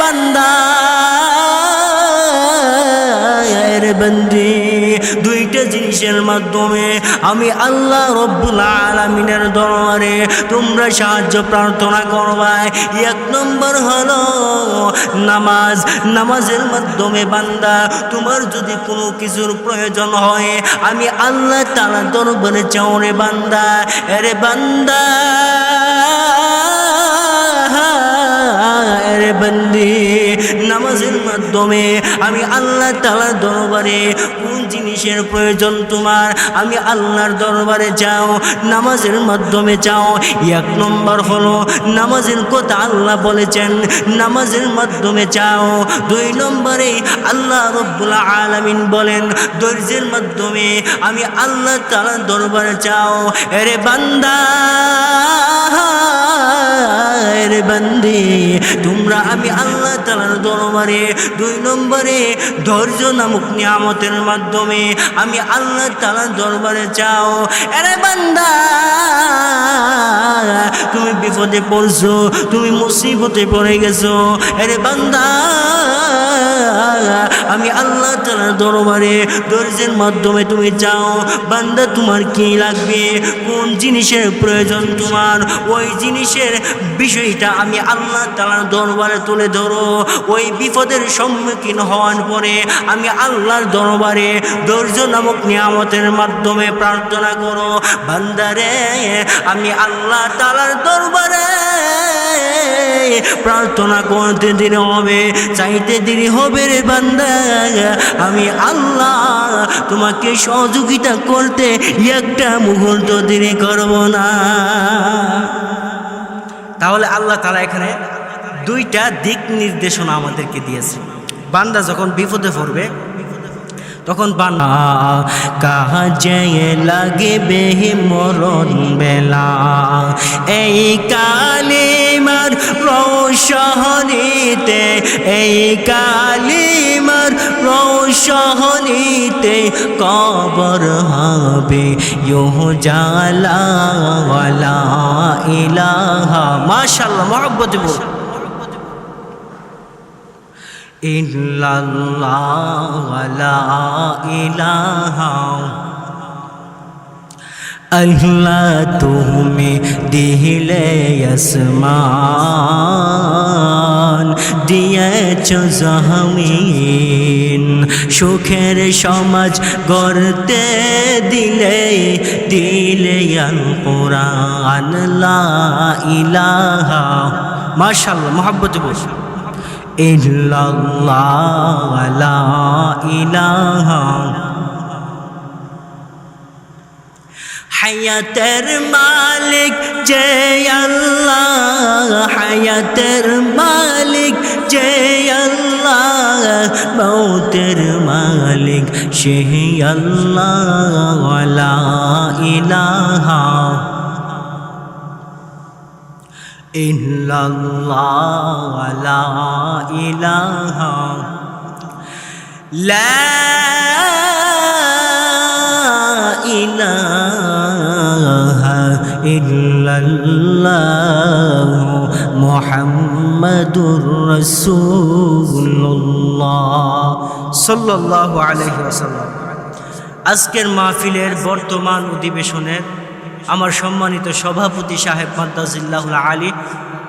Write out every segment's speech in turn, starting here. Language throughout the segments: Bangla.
বান্দা বন্দি। দুইটা জিনিসের মাধ্যমে আমি আল্লাহ রব্বুল আলমিনের দরবারে তোমরা সাহায্য প্রার্থনা করবাই এক নম্বর হলো নামাজ। নামাজের মাধ্যমে বান্দা, তোমার যদি কোনো কিছুর প্রয়োজন হয়, আমি আল্লাহ তালা দরবারে চাও রে বান্দা। এরে বান্দা রে বন্দি নামাজের মাধ্যমে আমি আল্লাহ তালার দরবারে কোন জিনিসের প্রয়োজন তোমার? আমি আল্লাহর দরবারে যাও, নামাজের মাধ্যমে যাও। এক নম্বর হলো নামাজের কথা আল্লাহ বলেছেন, নামাজের মাধ্যমে যাও। দুই নম্বরে আল্লাহ রব্বুল আলামিন বলেন, ধৈর্যের মাধ্যমে আমি আল্লাহ তালার দরবারে যাও। এরে বান্দা! রে বন্দি। তোমরা আমি আল্লাহ তালার দরবারে দুই নম্বরে ধৈর্য নামক নিয়ামতের মাধ্যমে আমি আল্লাহ তালার দরবারে চাও এরে বান্দা, তুমি বিপদে পড়ছো, তুমি মুসিবতে পড়ে গেছো। এরে বান্দা, আমি আল্লাহ তালার দরবারে ধৈর্যের মাধ্যমে তুমি চাও বান্দা, তোমার কি লাগবে? কোন জিনিসের প্রয়োজন তোমার? ওই জিনিসের বিষয়টা আমি আল্লাহ তালার দরবারে তুলে ধরো। ওই বিপদের সম্মুখীন হওয়ার পরে আমি আল্লাহর দরবারে ধৈর্য নামক নিয়ামতের মাধ্যমে প্রার্থনা করো বান্দারে আমি আল্লাহ তালার দরবারে প্রার্থনা করতে দেরি হবে, চাইতে দেরি হবে রে বান্দা। আমি আল্লাহ তোমাকে সহযোগিতা করতে একটা মুহূর্ত দেরি করব না। তাহলে আল্লাহ তালা এখানে দুইটা দিক নির্দেশনা আমাদেরকে দিয়েছে। বান্দা যখন বিপদে পড়বে তখন বান্দা কাজে লাগে মরণ বেলা। এই কালিমার রোশহনিতে এই কালিমার রোশহনিতে কবর হবে, ইহ জালা ইলাহা। মাশাআল্লাহ, মহব্বতে বল ইল্লাল্লাহ লা ইলাহা আল্লাহ তুমি দিলে আসমান, দিয়েছ জহমিন। সুখের সমাজ গড়তে দিলে দিলে কোরআন লা ইলাহা। মাশাআল্লাহ, মহব্বতে বস ইল্লাল্লাহ, লা ইলাহা। হায়াতের মালিক যে আল্লাহ, হায়াতের মালিক যে আল্লাহ, মৌতের মালিক সে আল্লাহ ইলাহা। ইল্লাল্লাহ লা ইলাহা লা ইলাহা ইল্লাল্লাহ মুহাম্মাদুর রাসূলুল্লাহ সাল্লাল্লাহু আলাইহি ওয়াসাল্লাম। আজকের মাহফিলের বর্তমান অধিবেশনের আমার সম্মানিত সভাপতি সাহেব মাদ্দাজিল্লাহুল আলী,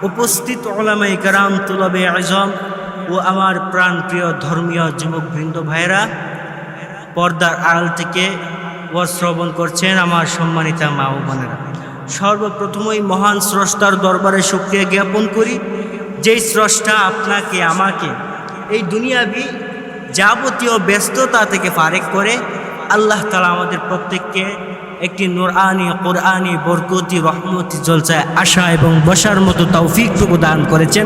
উপস্থিত ওলামাই কারাম তুলবে আজম ও আমার প্রাণপ্রিয় ধর্মীয় যুবকবৃন্দ ভাইরা পর্দার আড়াল থেকে ও শ্রবণ করছেন আমার সম্মানিতা মা ও বোনেরা। সর্বপ্রথমই মহান স্রষ্টার দরবারে শুক্রিয়া জ্ঞাপন করি, যেই স্রষ্টা আপনাকে, আমাকে এই দুনিয়াবি যাবতীয় ব্যস্ততা থেকে ফারেক করে, আল্লাহ তালা আমাদের প্রত্যেককে একটি নোরআনি, কোরআনি বরকতি, রহমতি জলসায় আসা এবং বসার মতো তৌফিকটুকু দান করেছেন।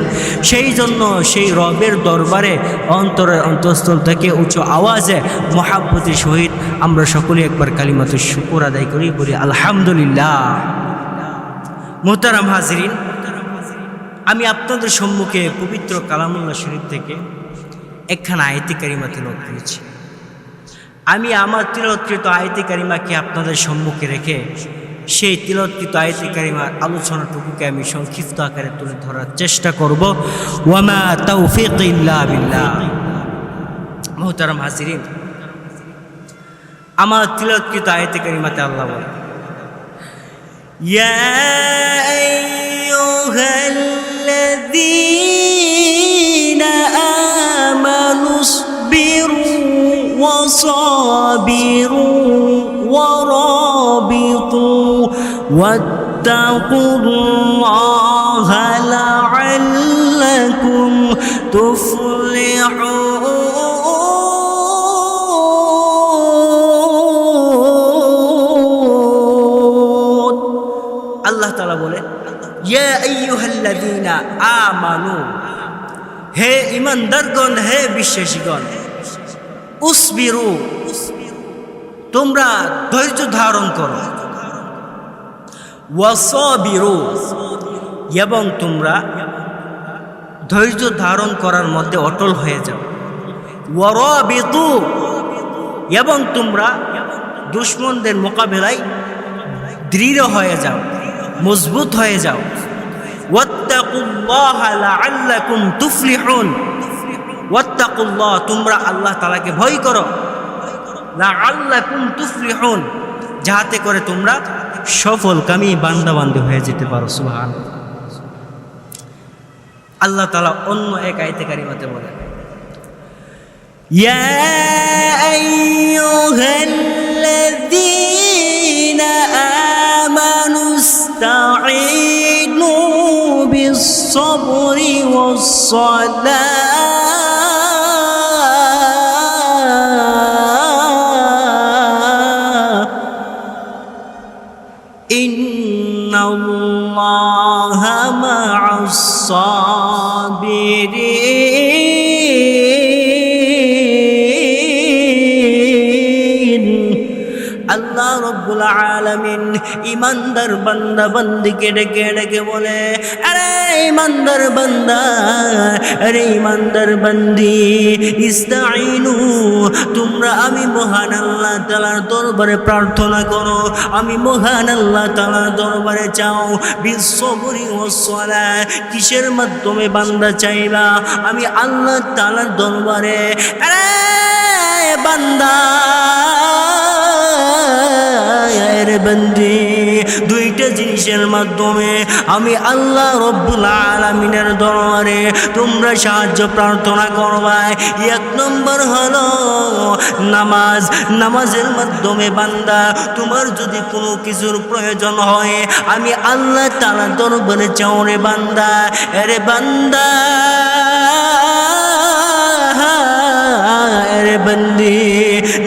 সেই জন্য সেই রবের দরবারে, অন্তরের অন্তঃস্থল থেকে উঁচু আওয়াজে মহাব্বতের সহিত আমরা সকলে একবার কালিমাতুর শুকুর আদায় করি, বলি আলহামদুলিল্লাহ। মোহতারাম হাজরিন, আমি আপনাদের সম্মুখে পবিত্র কালামুল্লাহ শরীফ থেকে একখানা আয়তি কারিমা তিলত করেছি। আমি আমার তিলৎকৃত আয়তি কারিমাকে আপনাদের সম্মুখে রেখে সেই তিলৎকৃত আয়তি কারিমার আলোচনাটুকুকে আমি সংক্ষিপ্ত আকারে তুলে ধরার চেষ্টা করব ওয়ামা তৌফিক ইল্লা বিল্লাহ মোহতারাম হাজিরিন আমার তিলৎকৃত আয়তি কারিমাতে আল্লাহ বলে يا أيها الذين آمنوا وصابروا ورابطوا واتقوا الله لعلكم تفلحون আল্লাহ তালা বলে ইয়া আইয়ুহাল্লাযীনা আমানু হে ইমানদারগণ হে বিশ্বাসীগণ উসবিরু। তোমরা ধৈর্য ধারণ করো। ওয়াসবিরু। এবং তোমরা ধৈর্য ধারণ করার মধ্যে অটল হয়ে যাও। ওয়ারাবিতু। এবং তোমরা দুশ্মনদের মোকাবেলায় দৃঢ় হয়ে যাও, মজবুত হয়ে যাও। ওয়াত্তাকুল্লাহা লাআল্লাকুম তুফলিহুন। ওয়াত্তাকুল্লাহ তোমরা আল্লাহ তাআলাকে ভয় করো লাআল্লাকুম তুফলিহুন যাতে করে তোমরা সফলকামী বান্দাবান্দি হয়ে যেতে পারো সুবহান আল্লাহ তাআলা অন্য এক আয়াতে কারিমাতে বলেন يا أيها الذين آمنوا استعينوا بالصبر والصلاة الله مع الصابرين আলামিন ইমানদার বান্দা বান্দিকে ডেকে ডেকে বলে, আরে ইমানদার বান্দা, আরে ইমানদার বান্দি ইস্তাইনু তোমরা আমি মহান আল্লাহ তালার দরবারে প্রার্থনা করো, আমি মহান আল্লাহ তালার দরবারে চাও বিশ্ববরি ও সলা কিসের মাধ্যমে বান্দা চাইবা, আমি আল্লাহ তালার দরবারে, আরে বান্দা রে বন্দি। দুইটা জিনিসের মাধ্যমে আমি আল্লাহ রব্বুল আলমিনের দরবারে তোমরা সাহায্য প্রার্থনা এক নম্বর হলো নামাজ। নামাজের মাধ্যমে বান্দা, তোমার যদি কোনো কিছুর প্রয়োজন হয়, আমি আল্লাহ তালা দরবারে চাও রে বান্দা। এরে বান্দা রে বন্দি,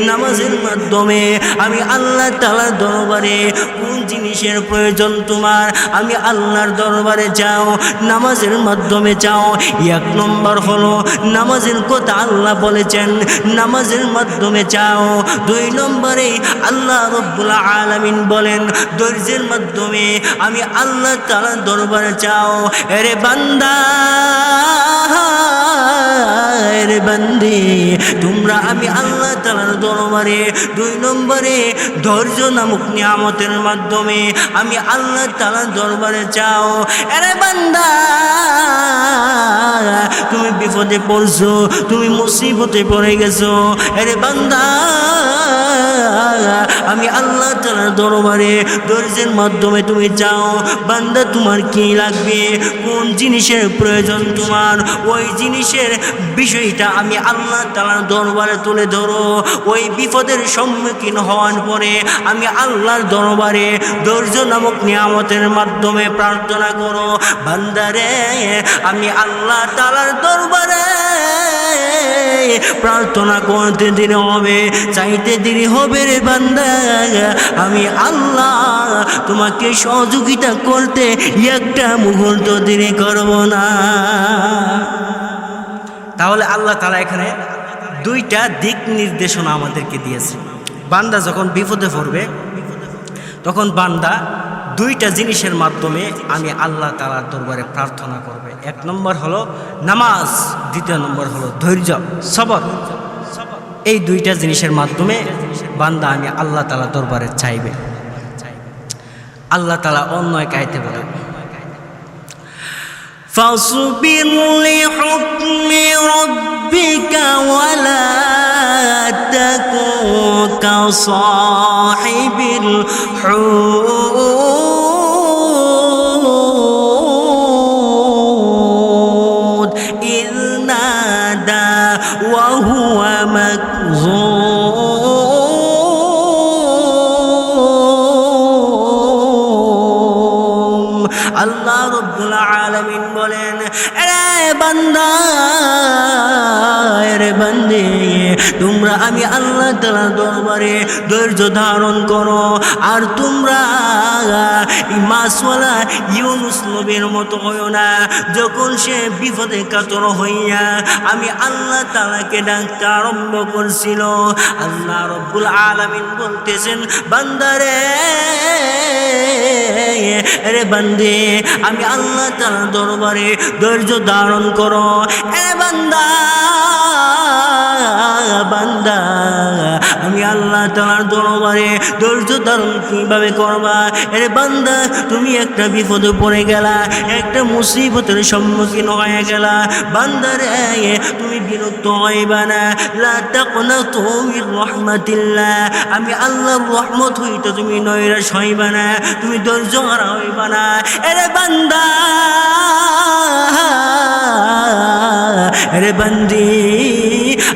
নামাজের মাধ্যমে আমি আল্লাহ তালার দরবারে কোন জিনিসের প্রয়োজন তোমার? আমি আল্লাহর দরবারে যাও, নামাজের মাধ্যমে যাও। এক নম্বর হলো, নামাজের কথা আল্লাহ বলেছেন, নামাজের মাধ্যমে যাও। দুই নম্বরে, আল্লাহ রব্বুল আলামিন বলেন, ধৈর্যের মাধ্যমে আমি আল্লাহ তালার দরবারে যাও। এরে বান্দা! রে বন্দি। তোমরা আমি আল্লাহ তালার দরবারে দুই নম্বরে ধৈর্য নামক নিয়ামতের মাধ্যমে আমি আল্লাহ তালার দরবারে চাও এরে বান্দা, তুমি বিপদে পড়ছো, তুমি মুসিবতে পড়ে গেছো। এরে বান্দা আমি আল্লাহ তালার দরবারে ধৈর্যের মাধ্যমে তুমি চাও বান্দা তোমার কি লাগবে, কোন জিনিসের প্রয়োজন তোমার, ওই জিনিসের বিষয়টা আমি আল্লাহ তালার দরবারে তুলে ধরো। ওই বিপদের সম্মুখীন হওয়ার পরে আমি আল্লাহর দরবারে ধৈর্য নামক নিয়ামতের মাধ্যমে প্রার্থনা করো বান্দারে আমি আল্লাহ তালার দরবারে প্রার্থনা করতে দেরি হবে, চাইতে দেরি হবে রে বান্দা। আমি আল্লাহ তোমাকে সহযোগিতা করতে একটা মুহূর্ত দেরি করব না। তাহলে আল্লাহ তালা এখানে দুইটা দিক নির্দেশনা আমাদেরকে দিয়েছে। বান্দা যখন বিপদে পড়বে, তখন বান্দা দুইটা জিনিসের মাধ্যমে আমি আল্লাহ তালার দরবারে প্রার্থনা করবে এক নম্বর হলো নামাজ দ্বিতীয় নম্বর হলো ধৈর্য সবর এই দুইটা জিনিসের মাধ্যমে বান্দা আমি আল্লাহ তালা দরবারে চাইবে আল্লাহ তালা অন্য এক আয়তে বলেন فاصبر لحكم ربك ولا تكن كصاحب الحوت ধৈর্য ধারণ করো। আর তোমরা মাসওয়ালা ইউনুস নবীর মতো হইও না। যখন সে বিপদে কাতর হইয়া আমি আল্লাহ তালাকে ডাকতে আরম্ভ করছিল, আল্লাহ রব্বুল আলামিন বলতেছেন বান্দারে রে বান্দে, আমি আল্লাহ তাআলার দরবারে ধৈর্য ধারণ করো। এ বান্দা বান্দা, আমি আল্লাহ তাআলার দরবারে ধৈর্য ধারণ কীভাবে করবা? এরে বান্দা, তুমি একটা বিপদে পড়ে গেলা, একটা মুসিবতের সম্মুখীন হয়ে গেলা। বান্দারে তুমি বিরক্ত হইবা না। লা তাকনাতু মির রাহমাতিল্লাহ, আমি আল্লাহর রহমত হইতে তুমি নৈরাশ হইবা না, তুমি ধৈর্য হারা হইবা না। এরে বান্দা রে বান্দি,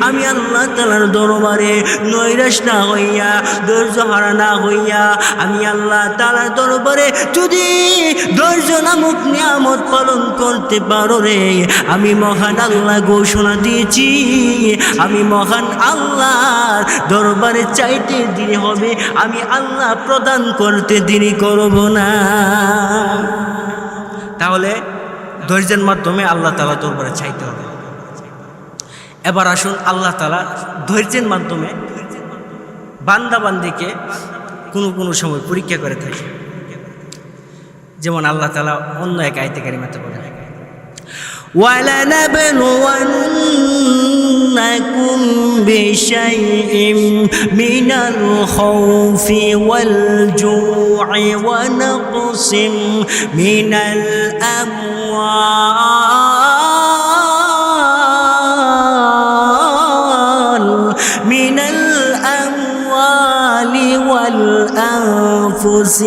আমি আল্লাহ তালার দরবারে নৈরাশ না হইয়া, ধৈর্য হারা না হইয়া, আমি আল্লাহ তালার দরবারে যদি ধৈর্য নামক নিয়ামত পালন করতে পারো রে, আমি মহান আল্লাহ ঘোষণা দিয়েছি, আমি মহান আল্লাহর দরবারে চাইতে দেরি হবে, আমি আল্লাহ প্রদান করতে দেরি করব না। তাহলে ধৈর্যের মাধ্যমে আল্লাহ তালা দরবারে চাইতে হবে। এবার আসুন আল্লাহ তালা ধৈর্যের মাধ্যমে বান্দাবান্দিকে কোনো কোনো সময় পরীক্ষা করে থাকে যেমন আল্লাহ তালা অন্য এক আয়তে কারিমাতে বলে ولنبلونكم بشيء من الخوف والجوع ونقص من الأموال والأنفس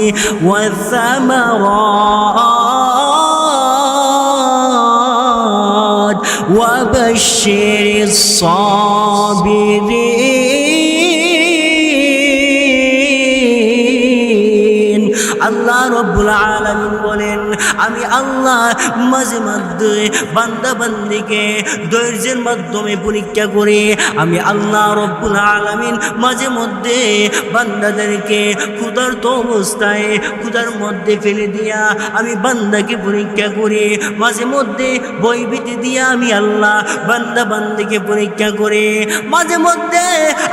والثمرات وبشر الصابرين আল্লাহ রব্বুল আলামিন বলেন আমি আল্লাহ মাঝে মধ্যে বান্দা বান্দিকে ধৈর্যের মাধ্যমে পরীক্ষা করে আমি আল্লাহ রব্বুল আলামিন মাঝে মধ্যে বান্দাদেরকে ক্ষুধার্ত অবস্থায় ক্ষুধার মধ্যে ফেলে দিয়া আমি বান্দাকে পরীক্ষা মাঝে মধ্যে দিয়া আমি আল্লাহ বান্দা বান্দিকে পরীক্ষা করে মাঝে মধ্যে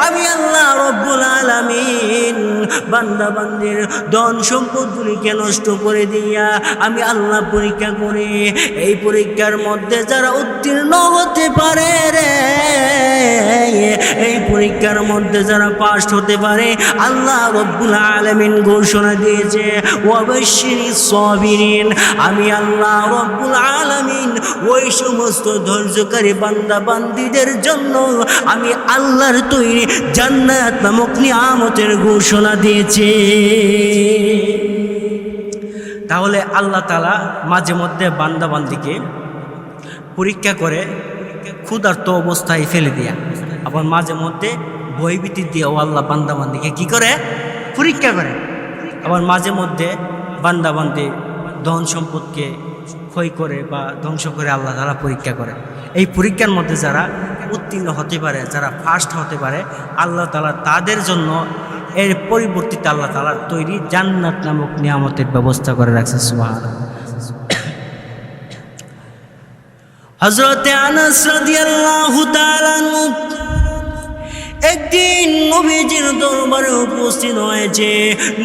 আমি আল্লাহ রব্বুল আলামিন বান্দা বান্দির ধন সম্পদগুলিকে নষ্ট করে দিয়া আমি আল্লাহ পরীক্ষা করি এই পরীক্ষার মধ্যে যারা উত্তীর্ণ হতে পারে রে, এই পরীক্ষার মধ্যে যারা পাশ হতে পারে, আল্লাহ রব্বুল আলমিন ঘোষণা দিয়েছে অবশ্যই সবিরিন, আমি আল্লাহ রব্বুল আলমিন ওই সমস্ত ধৈর্যকারী বান্দা বান্দিদের জন্য আমি আল্লাহর তৈরি জান্নাত নামক নিয়ামতের ঘোষণা দিয়েছে। তাহলে আল্লাহ তালা মাঝে মধ্যে বান্দা বান্দিকে পরীক্ষা করে ক্ষুধার্ত অবস্থায় ফেলে দেয়া। আবার মাঝে মধ্যে ভয়ভীতি দিয়ে ও আল্লাহ বান্দা বান্দিকে কী করে? পরীক্ষা করে। আবার মাঝে মধ্যে বান্দাবান্দি ধন সম্পদকে ক্ষয় করে বা ধ্বংস করে আল্লাহ তালা পরীক্ষা করে। এই পরীক্ষার মধ্যে যারা উত্তীর্ণ হতে পারে, যারা ফার্স্ট হতে পারে, আল্লাহ তালা তাদের জন্য এর পরিবর্তিতে আল্লাহ তালার তৈরি জান্নাত নামক নিয়ামতের ব্যবস্থা করে রাখছে সুহান হজরতে আনাস রাদিয়াল্লাহু তাআলা একদিন নবীজির দরবারে উপস্থিত হয়েছে।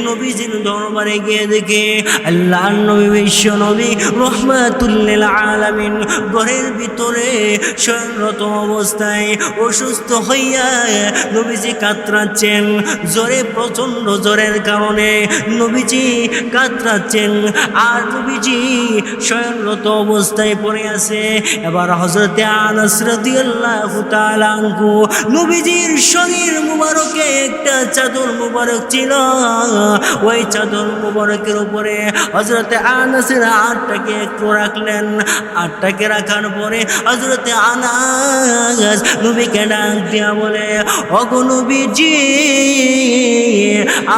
নবীজির দরবারে গিয়ে দেখে আল্লাহ নবী বিশ্ব নবী রহমাতুল্লিল আলামিন ঘরের ভিতরে শয়নরত অবস্থায় অসুস্থ হইয়া নবীজি কাতরাচ্ছেন। জ্বরে প্রচণ্ড জ্বরের কারণে নবীজি কাতরাচ্ছেন আর নবীজি শয়নরত অবস্থায় পড়ে আছে। এবার হজরতে আনাস রাদিয়াল্লাহু তাআলা নবীজির শরীর মুবারকে একটা চাদর মুবারক ছিল। ওই চাদর মুবারকের উপরে হজরতে আনাসের আটটাকে একটু রাখলেন। আটটাকে রাখার পরে হজরতে আনাস নবীকে ডাক দিয়া বলে অগনবীজি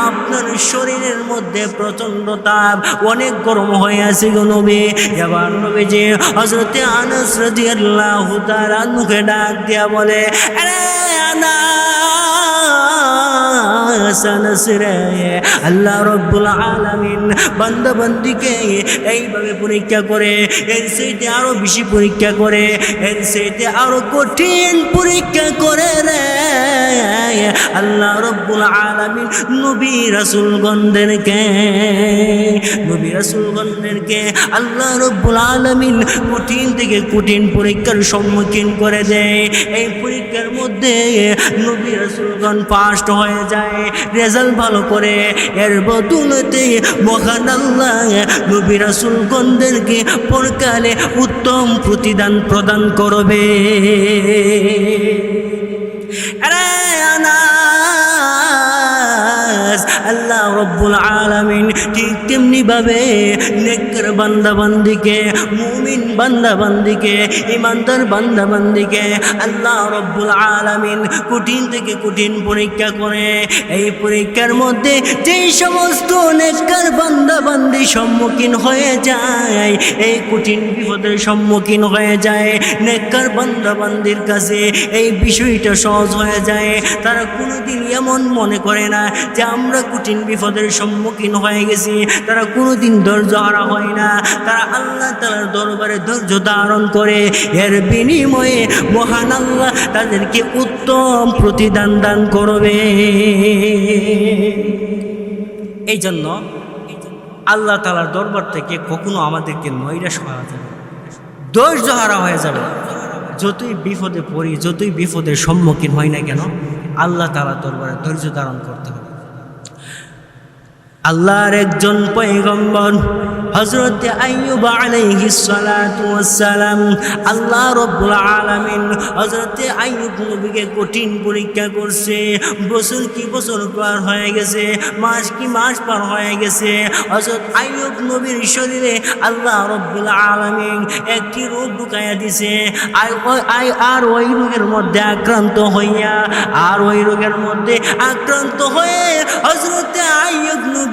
আপনার শরীরের মধ্যে প্রচণ্ড তাপ, অনেক গরম হয়ে আছে গো নবী। এবার নবীজি হজরতে আনাস রাদিয়াল্লাহু তাআলা মুখে ডাক দিয়া বলে আনাস আনাস রে আল্লাহ রব্বুল আলামিন বান্দা বান্দিকে এইভাবে পরীক্ষা করে এর সেইতে আরও বেশি পরীক্ষা করে এর সেইতে আরও কঠিন পরীক্ষা করে রে। আল্লাহ রব্বুল আলামিন নবী রাসূলগণদেরকে নবী রাসূলগণদেরকে আল্লাহ রব্বুল আলামিন কঠিন থেকে কঠিন পরীক্ষার সম্মুখীন করে দেয়। এই পরীক্ষার মধ্যে নবী রাসূলগণ পাস্ট হয়ে যায় রেজাল্ট ভালো করে। এর বদলতে মহান আল্লাহ নবী রাসূলগণদেরকে পরকালে উত্তম প্রতিদান প্রদান করবে। রব্বুল আলামিন ঠিক তেমনি ভাবে নেকর বান্দা বান্দিকে মুমিন বান্দা বান্দিকে ইমানদার বান্দা বান্দিকে আল্লাহ রব্বুল আলামিন কঠিন থেকে কঠিন পরীক্ষা করে। এই পরীক্ষার মধ্যে যেই সমস্ত নেকর বান্দা বান্দি সম্মুখীন হয়ে যায়, এই কঠিন বিপদের সম্মুখীন হয়ে যায় নেকর বান্দা বান্দির কাছে। এই বিষয়টা সহজ হয়ে যায়। তারা কোনোদিন এমন মনে করে না যে আমরা কঠিন বিপদের সম্মুখীন হয়ে গেছি। তারা কোনোদিন ধৈর্য হারা হয় না। তারা আল্লাহ তালার দরবারে ধৈর্য ধারণ করে। এর বিনিময়ে মহান আল্লাহ তাদেরকে উত্তম প্রতিদান দান করবে। এই জন্য আল্লাহ তালার দরবার থেকে কখনো আমাদেরকে নৈরাশ করা যাবে ধৈর্য হারা হয়ে যাবে। যতই বিপদে পড়ি, যতই বিপদের সম্মুখীন হই না কেন, আল্লাহ তালা দরবারে ধৈর্য ধারণ করতে হবে। আল্লাহর একজন পয়গম্বর হজরত আইয়ুব আলাইহিস সালাতু ওয়াসসালাম, আল্লাহ রব্বুল আলামিন নবীকে কঠিন পরীক্ষা করছে। বছর কি বছর পার হয়ে গেছে, মাস কি মাস পার হয়ে গেছে হজরত আইয়ুব নবীর শরীরে আল্লাহ রব্বুল আলামিন একটি রোগ ঢুকাইয়া দিছে। আর ওই- আই- আর ওই রোগের মধ্যে আক্রান্ত হইয়া, আর ওই রোগের মধ্যে আক্রান্ত হয়ে হজরত আইয়ুব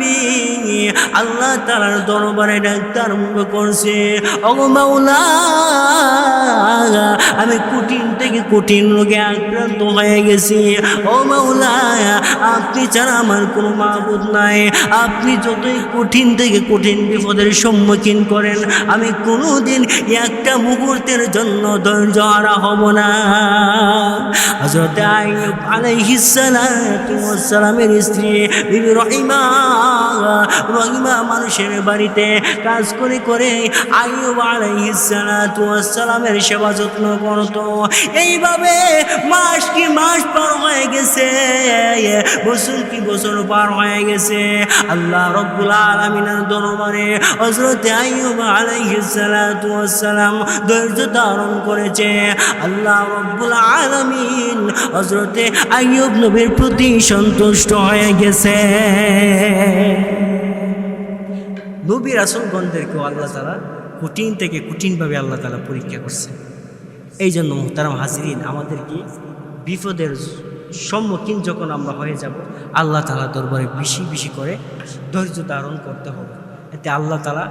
আল্লাহ তালার দরবারে ডাক্তার করছে অগমাউলা কঠিন রোগে আক্রান্ত হয়ে গেছি। ও মাওলা আপনি ছাড়া আমার কোনো মাবুদ নাই। আপনি যতই কঠিন থেকে কঠিন বিপদের সম্মুখীন করেন, আমি কোনোদিন একটা মুহূর্তের জন্য ধৈর্য হারা হব না। হজরত ওয়াস স্ত্রী বিবি রহিমা রহিমা মানুষের বাড়িতে কাজ করে করে আইয়ুব আলাইহিস সালাতু ওয়াস সালামের সেবা যত্ন করতো। এইভাবে মাস কি মাস পার হয়ে গেছে, বছর কি বছর পার হয়ে গেছে, আল্লাহ রব্বুল আলামিনের দরবারে হযরত আইয়ুব আলাইহিস সালাতু ওয়াস সালাম ধৈর্য ধারণ করেছে, আল্লাহ রব্বুল আলামিন হযরতে আইয়ুব নবীর প্রতি সন্তুষ্ট হয়ে গেছে। নবী রাসুলগণদেরকেও আল্লাহ তালা কঠিন থেকে কঠিনভাবে আল্লাহ তালা পরীক্ষা করছে। এই জন্য মোহতারাম হাজরিন আমাদেরকে বিপদের সম্মুখীন যখন আমরা হয়ে যাব, আল্লাহ তালা দরবারে বেশি বেশি করে ধৈর্য ধারণ করতে হবে। এতে আল্লাহ তালা